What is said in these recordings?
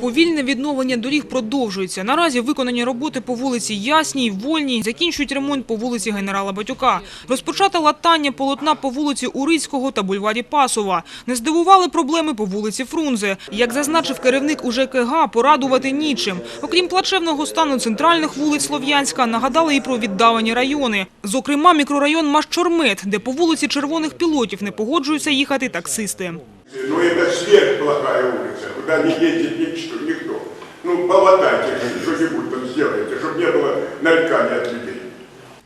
Повільне відновлення доріг продовжується. Наразі виконані роботи по вулиці Ясній, Вольній, закінчують ремонт по вулиці генерала Батюка. Розпочато латання полотна по вулиці Урицького та бульварі Пасова. Не здивували проблеми по вулиці Фрунзе. Як зазначив керівник УЖКГ, порадувати нічим. Окрім плачевного стану центральних вулиць Слов'янська, нагадали і про віддалені райони. Зокрема, мікрорайон Машчормет, де по вулиці Червоних пілотів не погоджуються їхати таксисти. Ну это сверхплохая улица, туда не ездит ничто, никто. Ну, полатайте что-нибудь там сделайте, чтобы не было нареканий от людей.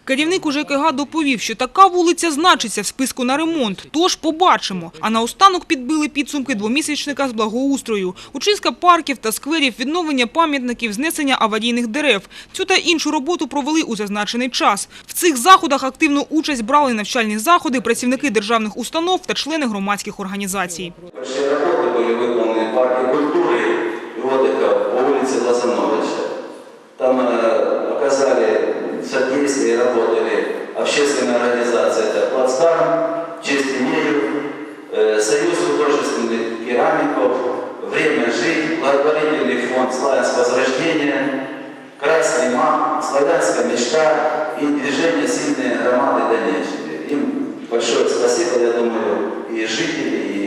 Керівник УЖКГ доповів, що така вулиця значиться в списку на ремонт. Тож побачимо. А наостанок підбили підсумки двомісячника з благоустрою. Учистка парків та скверів, відновлення пам'ятників, знесення аварійних дерев. Цю та іншу роботу провели у зазначений час. В цих заходах активну участь брали навчальні заходи, працівники державних установ та члени громадських організацій. Большие работы были выполнены в «Честь имею», э, Союз художественных керамиков, «Время жить», благотворительный фонд «Славянск Возрождение», «Красный мам», «Славянская мечта» и движение «Сильные громады Донеччины». Им большое спасибо, я думаю, и жители, и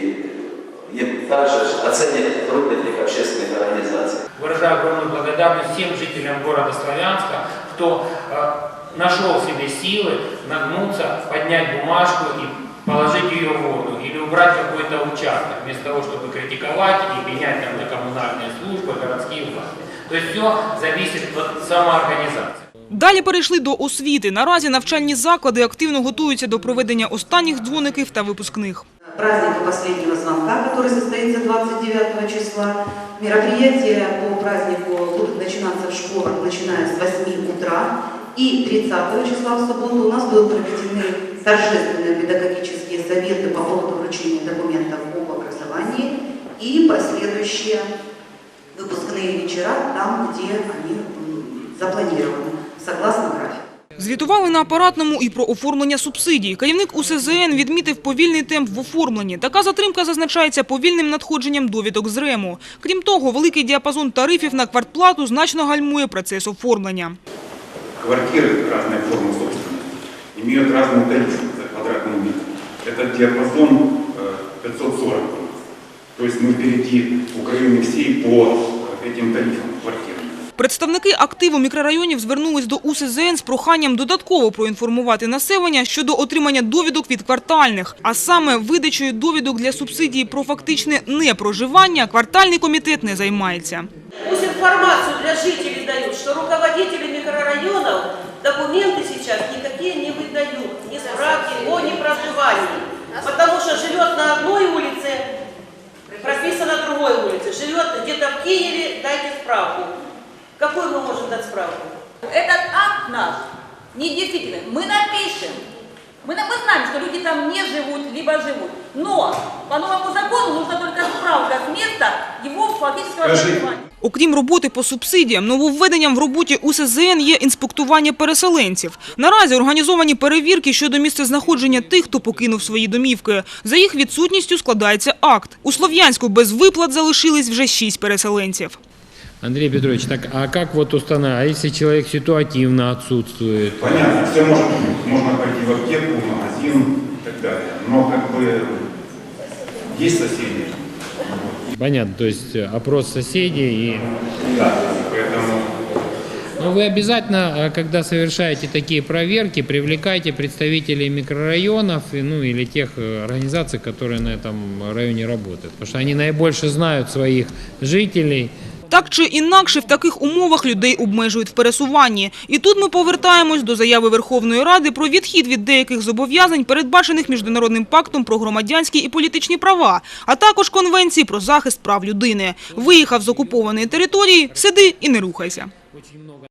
и также оценят труд этих общественных организаций. Выражаю огромную благодарность всем жителям города Славянска, кто э, нашел в себе силы нагнуться, поднять бумажку и положить ее в воду или убрать какой-то участок, вместо того, чтобы критиковать и менять там на коммунальные службы, городские власти. То есть все зависит от самоорганизации. Далі перейшли до освіти. Наразі навчальні заклади активно готуються до проведення останніх дзвоників та випускних. праздника последнего звонка, который состоится 29 числа. Мероприятия по празднику будут начинаться в школах, начиная с 8 утра. И 30 числа в субботу у нас будут проведены торжественные педагогические советы по поводу вручения документов об образовании и последующие выпускные вечера там, где они м, запланированы, согласно графику. Звітували на апаратному і про оформлення субсидій. Керівник УСЗН відмітив повільний темп в оформленні. Така затримка зазначається повільним надходженням довідок з РЕМу. Крім того, великий діапазон тарифів на квартплату значно гальмує процес оформлення. Квартиры разной формы собственности имеют разные тарифы за квадратный метр. Этот диапазон э, 540 у нас. То есть мы впереди Украины всей по э, этим тарифам квартир. Представники активу мікрорайонів звернулись до УСЗН з проханням додатково проінформувати населення щодо отримання довідок від квартальних. А саме видачею довідок для субсидії про фактичне непроживання квартальний комітет не займається. Информацию для жителей дают, что руководители микрорайонов документы сейчас никакие не выдают, ни справки о непроживании. Потому что живет на одной улице, прописан на другой улице, живет где-то в Киеве, дайте справку. Какую мы можем дать справку? Этот акт наш недействителен. Мы напишем. Мы, на- мы знаем, что люди там не живут, либо живут. Но по новому закону нужна только справка с места его фактического Скажи. проживания. Окрім роботи по субсидіям, нововведенням в роботі УСЗН є інспектування переселенців. Наразі організовані перевірки щодо місцезнаходження тих, хто покинув свої домівки. За їх відсутністю складається акт. У Слов'янську без виплат залишились вже шість переселенців. Андрей Петрович, так а как вот установить, а если человек ситуативно отсутствует? Понятно, все может быть. Можно пойти в аптеку, в магазин и так далее. Но как бы есть соседи. Понятно, то есть э, опрос соседей и... Да, поэтому Но вы обязательно, э, когда совершаете такие проверки, привлекайте представителей микрорайонов ну, или тех э, организаций, которые на этом районе работают. Потому что они наибольше знают своих жителей. Так чи інакше, в таких умовах людей обмежують в пересуванні. І тут ми повертаємось до заяви Верховної Ради про відхід від деяких зобов'язань, передбачених Міжнародним пактом про громадянські і політичні права, а також Конвенції про захист прав людини. Виїхав з окупованої території, сиди і не рухайся.